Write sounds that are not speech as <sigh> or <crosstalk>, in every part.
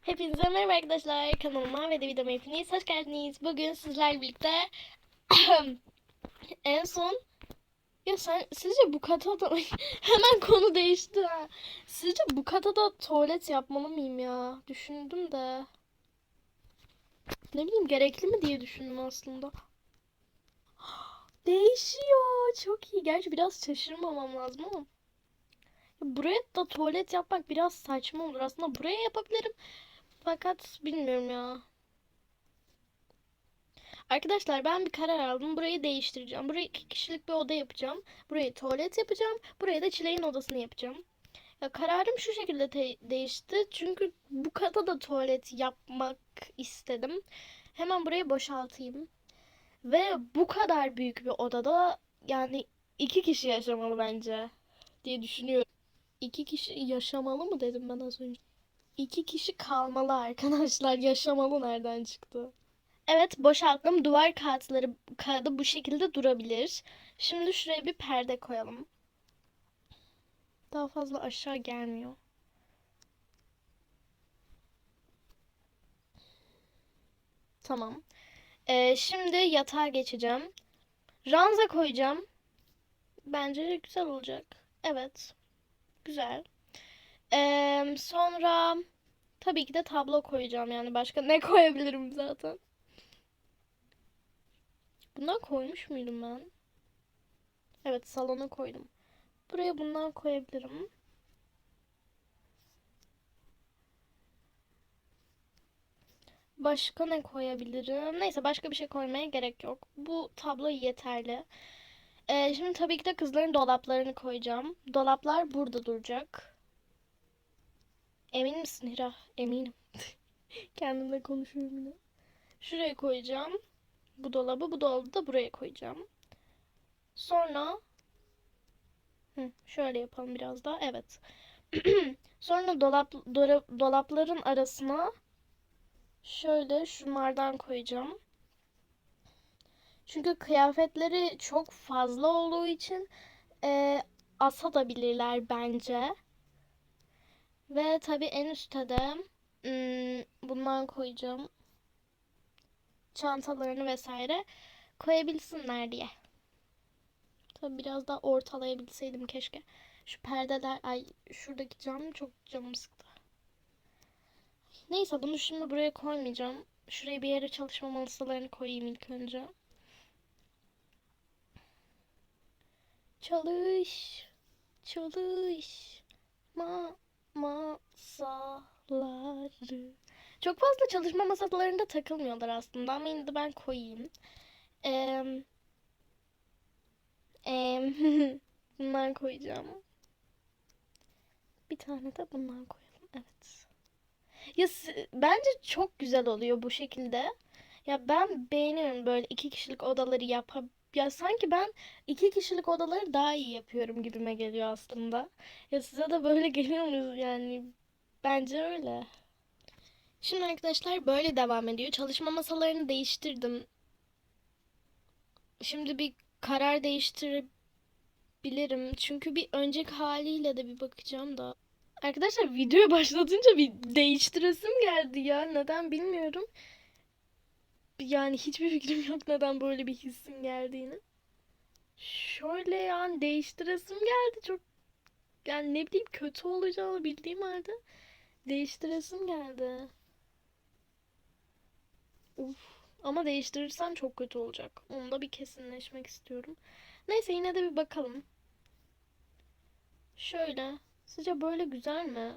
Hepinize merhaba arkadaşlar. Kanalıma ve de videoma hepiniz hoş geldiniz. Bugün sizlerle birlikte <clears throat> en son ya sen sizce bu katada <laughs> hemen konu değişti ha. Sizce bu katada tuvalet yapmalı mıyım ya? Düşündüm de. Ne bileyim gerekli mi diye düşündüm aslında. <gasps> Değişiyor. Çok iyi. Gerçi biraz şaşırmamam lazım ama. Ya Buraya da tuvalet yapmak biraz saçma olur. Aslında buraya yapabilirim. Fakat bilmiyorum ya. Arkadaşlar ben bir karar aldım. Burayı değiştireceğim. Burayı iki kişilik bir oda yapacağım. Burayı tuvalet yapacağım. Buraya da Çileğin odasını yapacağım. Ya kararım şu şekilde değişti. Çünkü bu kata da tuvalet yapmak istedim. Hemen burayı boşaltayım. Ve bu kadar büyük bir odada yani iki kişi yaşamalı bence diye düşünüyorum. İki kişi yaşamalı mı dedim ben az önce. İki kişi kalmalı arkadaşlar. <laughs> Yaşamalı nereden çıktı? Evet boşalttım. Duvar kağıtları kağıdı bu şekilde durabilir. Şimdi şuraya bir perde koyalım. Daha fazla aşağı gelmiyor. Tamam. Ee, şimdi yatağa geçeceğim. Ranza koyacağım. Bence güzel olacak. Evet. Güzel. Ee, sonra tabii ki de tablo koyacağım. Yani başka ne <laughs> koyabilirim zaten? Bundan koymuş muydum ben? Evet salona koydum. Buraya bundan koyabilirim. Başka ne koyabilirim? Neyse başka bir şey koymaya gerek yok. Bu tablo yeterli. Ee, şimdi tabii ki de kızların dolaplarını koyacağım. Dolaplar burada duracak. Emin misin Hira? Eminim. <laughs> Kendimle konuşuyorum yine. Şuraya koyacağım. Bu dolabı, bu dolabı da buraya koyacağım. Sonra Hı, şöyle yapalım biraz daha. Evet. <clears throat> Sonra dolap dora- dolapların arasına şöyle şunlardan koyacağım. Çünkü kıyafetleri çok fazla olduğu için e, asabilirler bence. Ve tabii en üstte de hmm, bundan koyacağım. Çantalarını vesaire koyabilsinler diye. Tabii biraz daha ortalayabilseydim keşke. Şu perdeler, ay şuradaki cam çok canım sıktı. Neyse bunu şimdi buraya koymayacağım. Şuraya bir yere çalışma masalarını koyayım ilk önce. Çalış, çalış, ma masaları. Çok fazla çalışma masalarında takılmıyorlar aslında ama yine de ben koyayım. Eee eee, <laughs> bundan koyacağım. Bir tane de bundan koyalım. Evet. Ya bence çok güzel oluyor bu şekilde. Ya ben beğeniyorum böyle iki kişilik odaları yap. Ya sanki ben iki kişilik odaları daha iyi yapıyorum gibime geliyor aslında. Ya size de böyle <laughs> geliyor mu yani? Bence öyle. Şimdi arkadaşlar böyle devam ediyor. Çalışma masalarını değiştirdim. Şimdi bir karar değiştirebilirim. Çünkü bir önceki haliyle de bir bakacağım da. Arkadaşlar videoyu başlatınca bir değiştiresim geldi ya. Neden bilmiyorum. Yani hiçbir fikrim yok neden böyle bir hissim geldiğini. Şöyle yani değiştiresim geldi. Çok yani ne bileyim kötü olacağını bildiğim halde değiştiresim geldi. Uf. Ama değiştirirsem çok kötü olacak. Onu da bir kesinleşmek istiyorum. Neyse yine de bir bakalım. Şöyle. Sizce böyle güzel mi?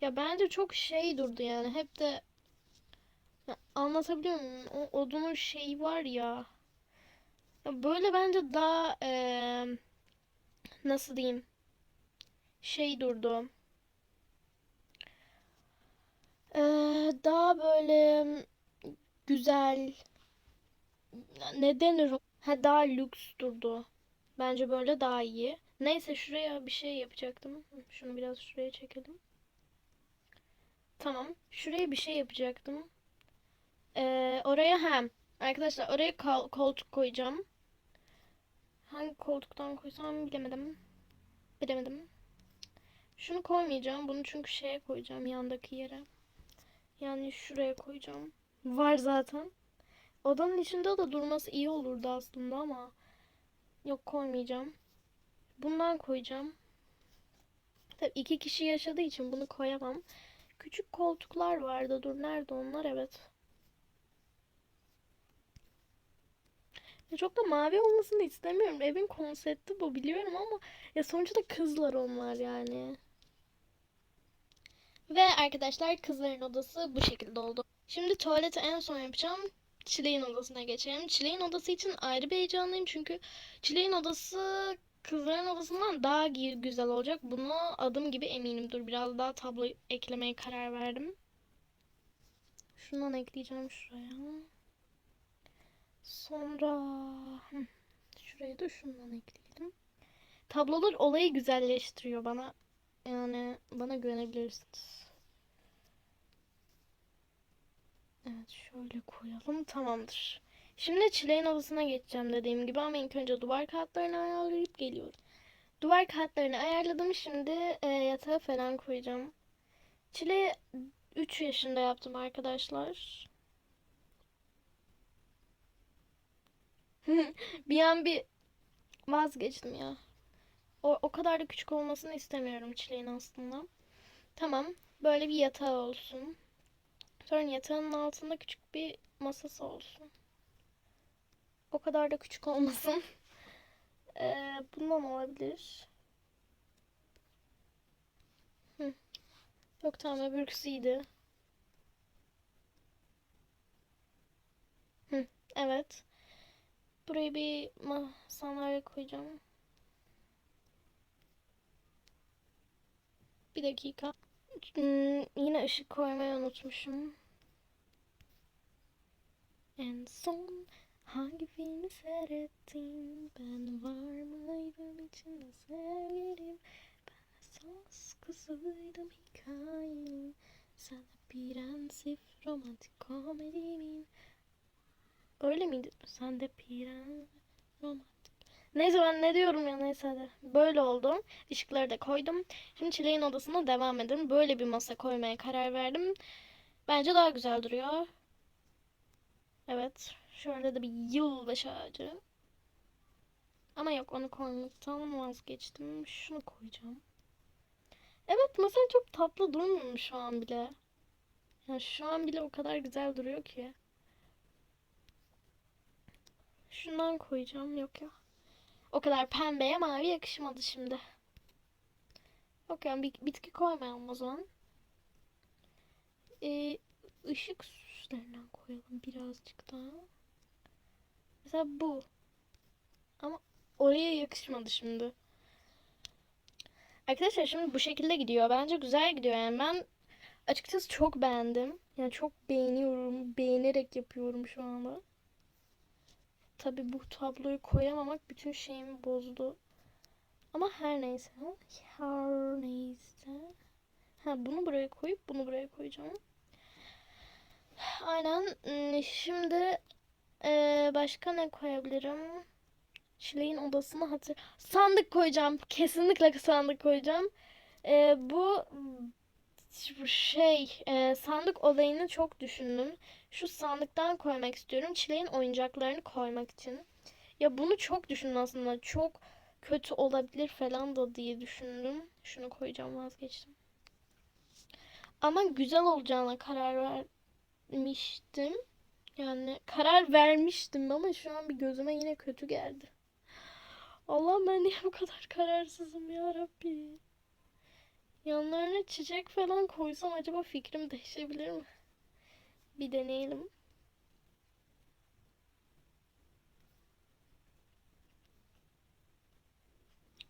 Ya bence çok şey durdu yani. Hep de anlatabiliyor muyum? O odunun şeyi var ya. Ya böyle bence daha eee, nasıl diyeyim? Şey durdu. Eee, daha böyle güzel. Ne denir? Ha daha lüks durdu. Bence böyle daha iyi. Neyse şuraya bir şey yapacaktım. Şunu biraz şuraya çekelim. Tamam. Şuraya bir şey yapacaktım. Ee, oraya hem arkadaşlar oraya kol- koltuk koyacağım. Hangi koltuktan koysam bilemedim. Bilemedim. Şunu koymayacağım. Bunu çünkü şeye koyacağım yandaki yere. Yani şuraya koyacağım. Var zaten. Odanın içinde de durması iyi olurdu aslında ama yok koymayacağım. Bundan koyacağım. Tabii iki kişi yaşadığı için bunu koyamam. Küçük koltuklar vardı. Dur nerede onlar? Evet. Çok da mavi olmasını istemiyorum. Evin konsepti bu biliyorum ama ya sonuçta kızlar onlar yani. Ve arkadaşlar kızların odası bu şekilde oldu. Şimdi tuvaleti en son yapacağım. Çileğin odasına geçelim. Çileğin odası için ayrı bir heyecanlıyım çünkü Çileğin odası kızların odasından daha güzel olacak. Buna adım gibi eminim. Dur biraz daha tablo eklemeye karar verdim. Şundan ekleyeceğim şuraya. Sonra şuraya da şundan ekleyelim. Tablolar olayı güzelleştiriyor bana. Yani bana güvenebilirsiniz. Evet şöyle koyalım tamamdır. Şimdi çileğin odasına geçeceğim dediğim gibi ama ilk önce duvar kağıtlarını ayarlayıp geliyorum. Duvar kağıtlarını ayarladım şimdi e, yatağı falan koyacağım. Çileği 3 yaşında yaptım arkadaşlar. <laughs> Bir an bir vazgeçtim ya. O, o kadar da küçük olmasını istemiyorum çileğin aslında. Tamam. Böyle bir yatağı olsun. Sonra yatağın altında küçük bir masası olsun. O kadar da küçük olmasın. <laughs> Ee, bundan olabilir. Yok tamam öbürküsüydü. Hı, evet. Buraya bir sandalye koyacağım. Bir dakika. Hmm, yine ışık koymayı unutmuşum. En son hangi filmi seyrettin? Ben var mıydım içinde sevgilim? Ben esas kızıydım hikayenin. De prensip romantik komedimin. Öyle miydi? Sen de prens romantik. Neyse ben ne diyorum ya neyse hadi. Böyle oldu. Işıkları da koydum. Şimdi Çileğin odasına devam edelim. Böyle bir masa koymaya karar verdim. Bence daha güzel duruyor. Evet. Şöyle de bir yılbaşı ağacı. Ama yok onu koymaktan vazgeçtim. Şunu koyacağım. Evet masa çok tatlı durmuyor mu şu an bile? Ya şu an bile o kadar güzel duruyor ki. Şundan koyacağım. Yok ya. O kadar pembeye mavi yakışmadı şimdi. Yok yani bitki koymayalım o zaman. Ee, ışık süslerinden koyalım birazcık daha. Mesela bu. Ama oraya yakışmadı şimdi. Arkadaşlar şimdi bu şekilde gidiyor. Bence güzel gidiyor yani ben açıkçası çok beğendim. Yani çok beğeniyorum. Beğenerek yapıyorum şu anda. Tabii bu tabloyu koyamamak bütün şeyimi bozdu. Ama her neyse. Her neyse. Ha bunu buraya koyup bunu buraya koyacağım. Aynen. Hmm, Şimdi eee, başka ne koyabilirim? Çileğin odasını hatır... Sandık koyacağım. Kesinlikle sandık koyacağım. Eee, bu şey eee, sandık olayını çok düşündüm. Şu sandıktan koymak istiyorum. Çileğin oyuncaklarını koymak için. Ya bunu çok düşündüm aslında. Çok kötü olabilir falan da diye düşündüm. Şunu koyacağım vazgeçtim. Ama güzel olacağına karar vermiştim. Yani karar vermiştim ama şu an bir gözüme yine kötü geldi. Allah'ım ben niye bu kadar kararsızım ya Rabbi. Yanlarına çiçek falan koysam acaba fikrim değişebilir mi? Bir deneyelim.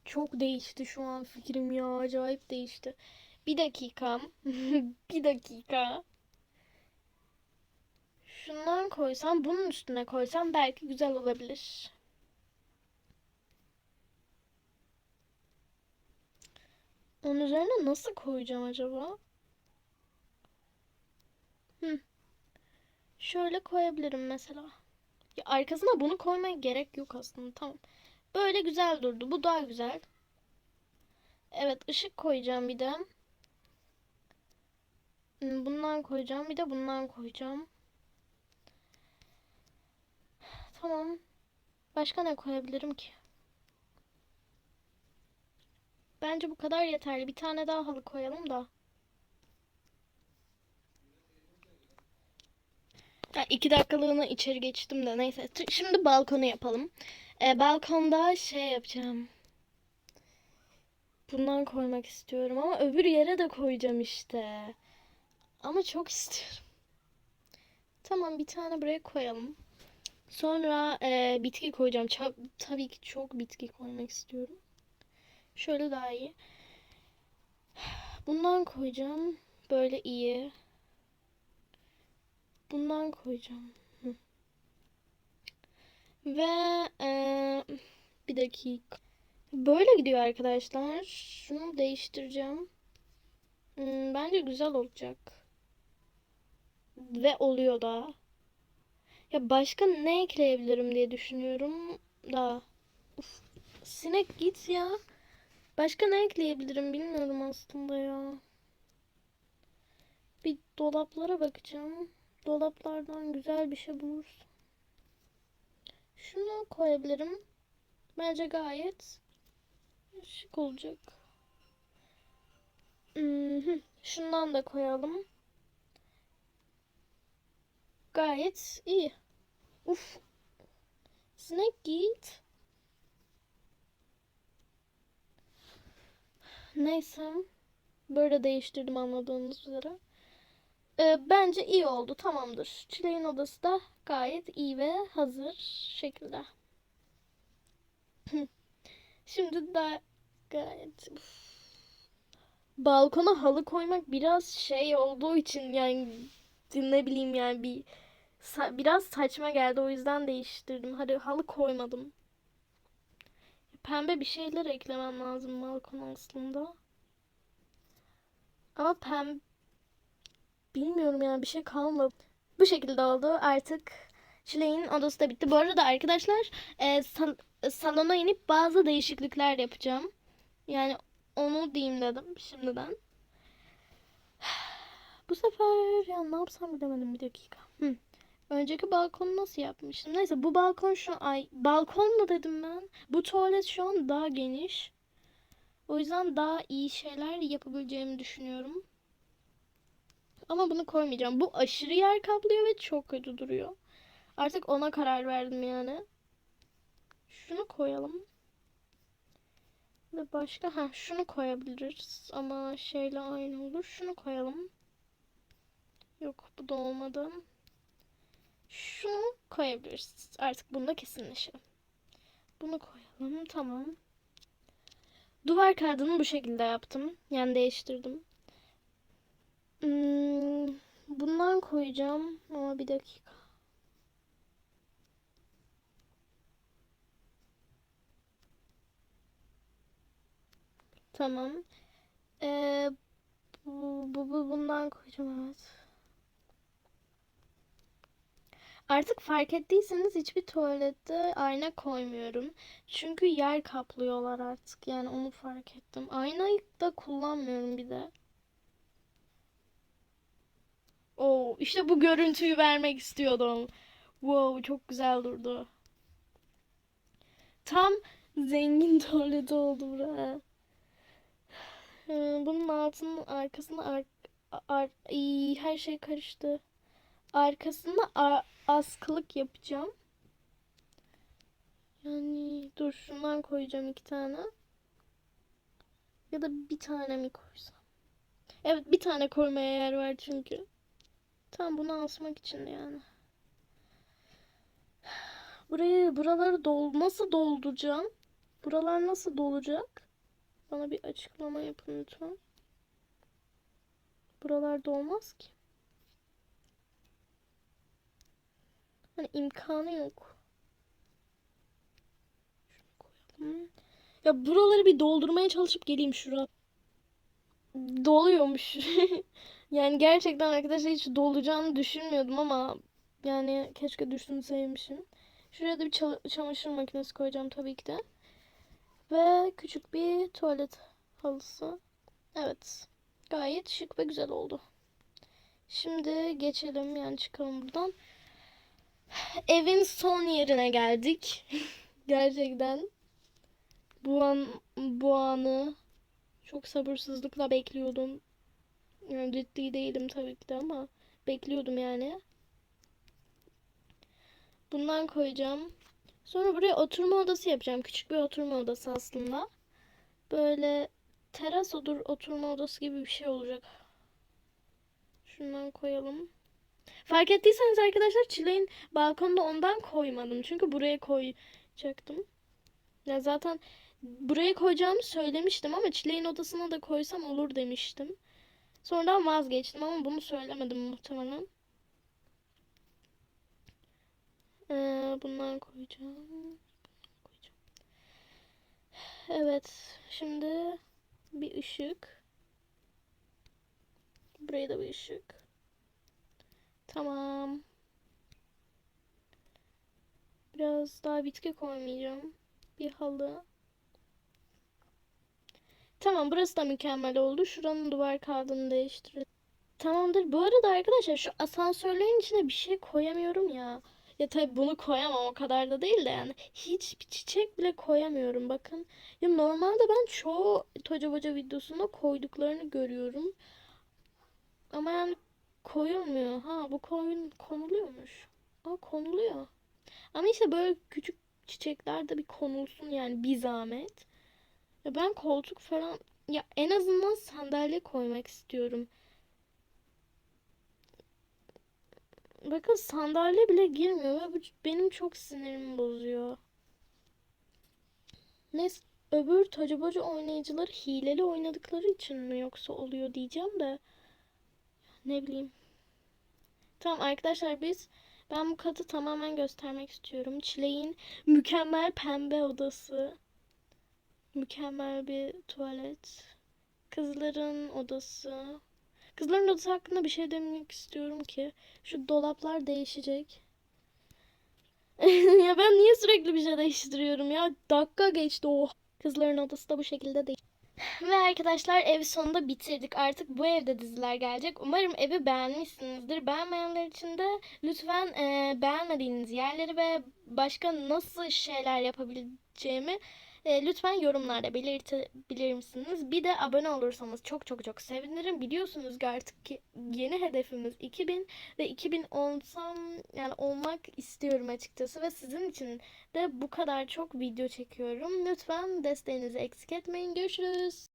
Çok değişti şu an fikrim ya. Acayip değişti. Bir dakika. <laughs> Bir dakika. Şundan koysam, bunun üstüne koysam belki güzel olabilir. Onun üzerine nasıl koyacağım acaba? Hı. Şöyle koyabilirim mesela. Ya arkasına bunu koymaya gerek yok aslında. Tamam. Böyle güzel durdu. Bu daha güzel. Evet ışık koyacağım bir de. Hmm, Bundan koyacağım. Bir de bundan koyacağım. Tamam. Başka ne koyabilirim ki? Bence bu kadar yeterli. Bir tane daha halı koyalım da. Ha, iki dakikalığına içeri geçtim de neyse. Şimdi balkonu yapalım. Ee, balkonda şey yapacağım. Bundan koymak istiyorum ama öbür yere de koyacağım işte. Ama çok istiyorum. Tamam bir tane buraya koyalım. Sonra e, bitki koyacağım. Ça- tabii ki çok bitki koymak istiyorum. Şöyle daha iyi. Bundan koyacağım. Böyle iyi. Bundan koyacağım. Ve e, bir dakika. Böyle gidiyor arkadaşlar. Şunu değiştireceğim. Hmm, bence güzel olacak. Ve oluyor da. Ya başka ne ekleyebilirim diye düşünüyorum da. Uf, sinek git ya. Başka ne ekleyebilirim bilmiyorum aslında ya. Bir dolaplara bakacağım. Dolaplardan güzel bir şey bulursam. Şunu koyabilirim. Bence gayet şık olacak. Mhm. Şundan da koyalım. Gayet iyi. Uf. Sinek git. Neyse. Böyle değiştirdim anladığınız üzere. Ee, bence iyi oldu. Tamamdır. Çileğin odası da gayet iyi ve hazır şekilde. <laughs> Şimdi de gayet balkona halı koymak biraz şey olduğu için yani ne yani bir biraz saçma geldi o yüzden değiştirdim. Hadi halı koymadım. Pembe bir şeyler eklemem lazım balkona aslında. Ama pembe bilmiyorum yani bir şey kalmadı. Bu şekilde oldu. Artık Çileğin odası da bitti. Bu arada arkadaşlar e, sal- salona inip bazı değişiklikler yapacağım. Yani onu diyeyim dedim şimdiden. <sighs> Bu sefer ya ne yapsam bilemedim bir dakika. Hı. Önceki balkonu nasıl yapmıştım? Neyse bu balkon şu ay balkon mu dedim ben? Bu tuvalet şu an daha geniş. O yüzden daha iyi şeyler yapabileceğimi düşünüyorum. Ama bunu koymayacağım. Bu aşırı yer kaplıyor ve çok kötü duruyor. Artık ona karar verdim yani. Şunu koyalım. Ve başka ha şunu koyabiliriz ama şeyle aynı olur. Şunu koyalım. Yok bu da olmadı. Şunu koyabiliriz. Artık bunda kesinleşelim. Bunu koyalım. Tamam. Duvar kağıdını bu şekilde yaptım. Yani değiştirdim. Hmm, bundan koyacağım ama bir dakika. Tamam. Ee, bu, bu, bu- bundan koyacağım evet. Artık fark ettiyseniz hiçbir tuvalette ayna koymuyorum. Çünkü yer kaplıyorlar artık. Yani onu fark ettim. Aynayı da kullanmıyorum bir de. Oo, işte bu görüntüyü vermek istiyordum. Wow, çok güzel durdu. Tam zengin <laughs> tuvaleti oldu buraya. Ee, Bunun altının arkasına ar ar Ay, her şey karıştı. Arkasına a- askılık yapacağım. Yani dur şundan koyacağım iki tane. Ya da bir tane mi koysam? Evet bir tane koymaya yer var çünkü. Tam bunu asmak için yani. Burayı buraları dol nasıl dolduracağım? Buralar nasıl dolacak? Bana bir açıklama yapın lütfen. Buralar dolmaz ki. Hani imkanı yok. Ya buraları bir doldurmaya çalışıp geleyim şura. Doluyormuş. <laughs> Yani gerçekten arkadaşlar hiç dolacağını düşünmüyordum ama yani keşke düşünseymişim. Şuraya da bir çamaşır makinesi koyacağım tabii ki de. Ve küçük bir tuvalet halısı. Evet. Gayet şık ve güzel oldu. Şimdi geçelim yani çıkalım buradan. Evin son yerine geldik. <laughs> Gerçekten bu an bu anı çok sabırsızlıkla bekliyordum. Yani ciddi değilim tabii ki de ama bekliyordum yani. Bundan koyacağım. Sonra buraya oturma odası yapacağım. Küçük bir oturma odası aslında. Böyle teras olur oturma odası gibi bir şey olacak. Şundan koyalım. Fark ettiyseniz arkadaşlar çileğin balkonda ondan koymadım. Çünkü buraya koyacaktım. Ya zaten buraya koyacağımı söylemiştim ama çileğin odasına da koysam olur demiştim. Sonradan vazgeçtim ama bunu söylemedim muhtemelen. Ee, bundan koyacağım. koyacağım. Evet. Şimdi bir ışık. Buraya da bir ışık. Tamam. Biraz daha bitki koymayacağım. Bir halı. Tamam burası da mükemmel oldu. Şuranın duvar kağıdını değiştirelim. Tamamdır. Bu arada arkadaşlar şu asansörlerin içine bir şey koyamıyorum ya. Ya tabii bunu koyamam o kadar da değil de yani. Hiçbir çiçek bile koyamıyorum bakın. Ya normalde ben çoğu Toca Boca videosunda koyduklarını görüyorum. Ama yani koyulmuyor. Ha bu koyun konuluyormuş. Aa konuluyor. Ama işte böyle küçük çiçekler de bir konulsun yani bir zahmet. Ya ben koltuk falan ya en azından sandalye koymak istiyorum. Bakın sandalye bile girmiyor ve bu benim çok sinirimi bozuyor. Neyse öbür Toca Boca oynayıcıları hileli oynadıkları için mi yoksa oluyor diyeceğim de ne bileyim. Tamam arkadaşlar biz ben bu katı tamamen göstermek istiyorum. Çileğin mükemmel pembe odası. Mükemmel bir tuvalet. Kızların odası. Kızların odası hakkında bir şey demek istiyorum ki şu dolaplar değişecek. <laughs> ya ben niye sürekli bir şey değiştiriyorum ya? Dakika geçti o. Kızların odası da bu şekilde değil. <sighs> Ve arkadaşlar evi sonunda bitirdik. Artık bu evde diziler gelecek. Umarım evi beğenmişsinizdir. Beğenmeyenler için de lütfen e, beğenmediğiniz yerleri ve başka nasıl şeyler yapabileceğimi e, lütfen yorumlarda belirtebilir misiniz? Bir de abone olursanız çok çok çok sevinirim. Biliyorsunuz ki artık yeni hedefimiz 2000 ve 2000 olsam yani olmak istiyorum açıkçası ve sizin için de bu kadar çok video çekiyorum. Lütfen desteğinizi eksik etmeyin. Görüşürüz.